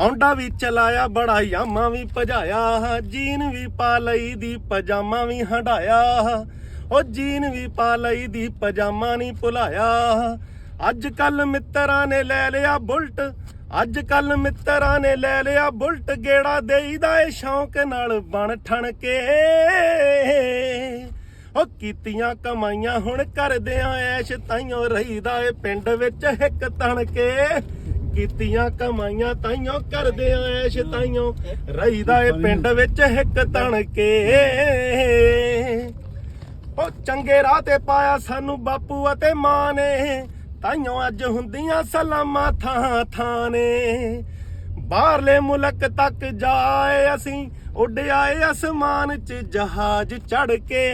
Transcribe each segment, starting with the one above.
Honda ਵੀ ਚਲਾਇਆ ਬੜਾ Yamaha ਵੀ ਭਜਾਇਆ, jean ਵੀ ਪਾ ਲਈ ਦੀ ਪਜਾਮਾ ਵੀ ਹੰਡਾਇਆ। ਉਹ ਜੀਨ ਵੀ ਪਾ ਲਈ ਦੀ ਪਜਾਮਾ ਨਹੀਂ ਭੁਲਾਇਆ। ਅੱਜ ਕੱਲ ਮਿੱਤਰਾਂ ਨੇ ਲੈ ਲਿਆ ਬੁਲਟ ਅੱਜ ਕੱਲ ਮਿੱਤਰਾਂ ਨੇ ਲੈ ਲਿਆ ਬੁਲਟ, ਗੇੜਾ ਦੇਈਦਾ ਏ ਸ਼ੌਂਕ ਨਾਲ ਬਣ ਠਣ ਕੇ ਉਹ ਕੀਤੀਆਂ ਕਮਾਈਆਂ ਹੁਣ ਕਰਦੇ ਆ, ਐਸ਼ ਤਾਈਓ ਰਹੀਦਾ ਏ ਪਿੰਡ ਵਿੱਚ ਇੱਕ ਤਣ ਕੇ ਕੀਤੀਆਂ ਕਮਾਈਆਂ ਤਾਈਓ ਕਰਦੇ ਆ ਐਸ਼ ਤਾਈਓ। ਰਹੀਦਾ ਏ ਪਿੰਡ ਵਿੱਚ ਹਿੱਕ ਤਣ ਕੇ ਉਹ ਚੰਗੇ ਰਾਹ ਤੇ ਪਾਇਆ ਸਾਨੂੰ ਬਾਪੂ ਅਤੇ ਮਾਂ ਨੇ। ਤਾਈਓ ਅੱਜ ਹੁੰਦੀਆਂ ਸਲਾਮਾਂ ਥਾਂ ਥਾਂ ਨੇ। ਬਾਹਰਲੇ ਮੁਲਕ ਤੱਕ ਜਾਏ ਅਸੀਂ ਉੱਡ ਆਏ ਅਸਮਾਨ 'ਚ ਜਹਾਜ਼ ਚੜ ਕੇ।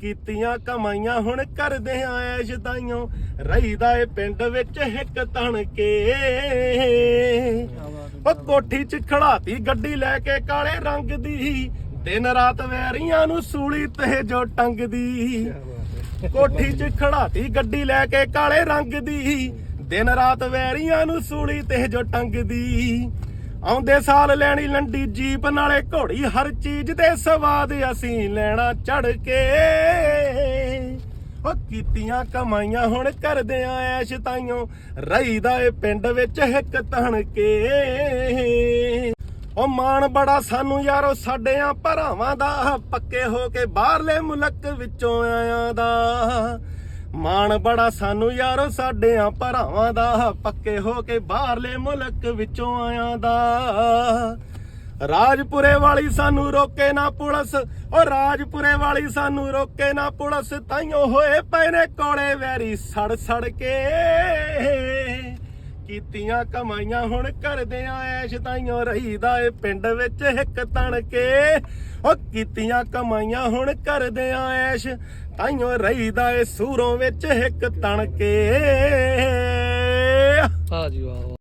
ਕੀਤੀਆਂ ਕਮਾਈਆਂ ਹੁਣ ਕਰਦੇ ਆਂ ਐਸ਼ ਤਾਈਓ। ਰਹੀਦਾ ਏ ਪਿੰਡ ਵਿੱਚ ਹਿੱਕ ਤਣ ਕੇ ਉਹ ਕੋਠੀ 'ਚ ਖੜਾਤੀ ਗੱਡੀ ਲੈ ਕੇ ਕਾਲੇ ਰੰਗ ਦੀ। ਦਿਨ ਰਾਤ ਵੈਰੀਆਂ ਨੂੰ ਸੂਲੀ ਤੇ ਜੋ ਟੰਗਦੀ। ਕੋਠੀ 'ਚ ਖੜਾਤੀ ਗੱਡੀ ਲੈ ਕੇ ਕਾਲੇ ਰੰਗ ਦੀ। ਦਿਨ ਰਾਤ ਵੈਰੀਆਂ ਨੂੰ ਸੂਲੀ ਤੇ ਜੋ ਟੰਗਦੀ। ਆਉਂਦੇ ਸਾਲ ਲੈਣੀ ਲੰਡੀ ਜੀਪ ਨਾਲੇ ਘੋੜੀ ਹਰ ਚੀਜ਼ ਦੇ ਸਵਾਦ ਅਸੀਂ ਲੈਣਾ ਚੜ ਕੇ। ਉਹ ਕੀਤੀਆਂ ਕਮਾਈਆਂ ਹੁਣ ਕਰਦੇ ਆ ਐਸ਼ ਤਾਈਓ ਰਹੀਦਾ ਏ ਪਿੰਡ ਵਿੱਚ ਇੱਕ ਤਣ ਕੇ ਉਹ ਮਾਣ ਬੜਾ ਸਾਨੂੰ ਯਾਰੋ ਸਾਡਿਆਂ ਭਰਾਵਾਂ ਦਾ, ਪੱਕੇ ਹੋ ਕੇ ਬਾਹਰਲੇ ਮੁਲਕ ਵਿੱਚੋਂ ਆਇਆਂ ਦਾ। ਮਾਣ ਬੜਾ ਸਾਨੂੰ ਯਾਰੋ, ਸਾਡਿਆਂ ਭਰਾਵਾਂ ਦਾ, ਪੱਕੇ ਹੋ ਕੇ ਬਾਹਰਲੇ ਮੁਲਕ ਵਿੱਚੋਂ ਆਇਆਂ ਦਾ। ਰਾਜਪੁਰੇ ਵਾਲੀ ਸਾਨੂੰ ਰੋਕੇ ਨਾ ਪੁਲਿਸ, ਉਹ ਰਾਜਪੁਰੇ ਵਾਲੀ ਸਾਨੂੰ ਰੋਕੇ ਨਾ ਪੁਲਿਸ, ਤਾਈਓ ਹੋਏ ਪਏ ਨੇ ਕੋਲੇ ਵੈਰੀ ਸੜ ਸੜ ਕੇ। ਕੀਤੀਆਂ ਕਮਾਈਆਂ ਹੁਣ ਕਰਦੇ ਆ ਐਸ਼ ਤਾਈਓ ਰਹੀਦਾ ਏ ਪਿੰਡ ਵਿੱਚ ਇੱਕ ਤਣ ਕੇ ਉਹ ਕੀਤੀਆਂ ਕਮਾਈਆਂ ਹੁਣ ਕਰਦੇ ਆ ਐਸ਼। ਤਾਈਓ ਰਹੀਦਾ ਏ ਸੂਰੋਂ ਵਿੱਚ ਇੱਕ ਤਣ ਕੇ ਆ ਜੀ ਵਾਹ।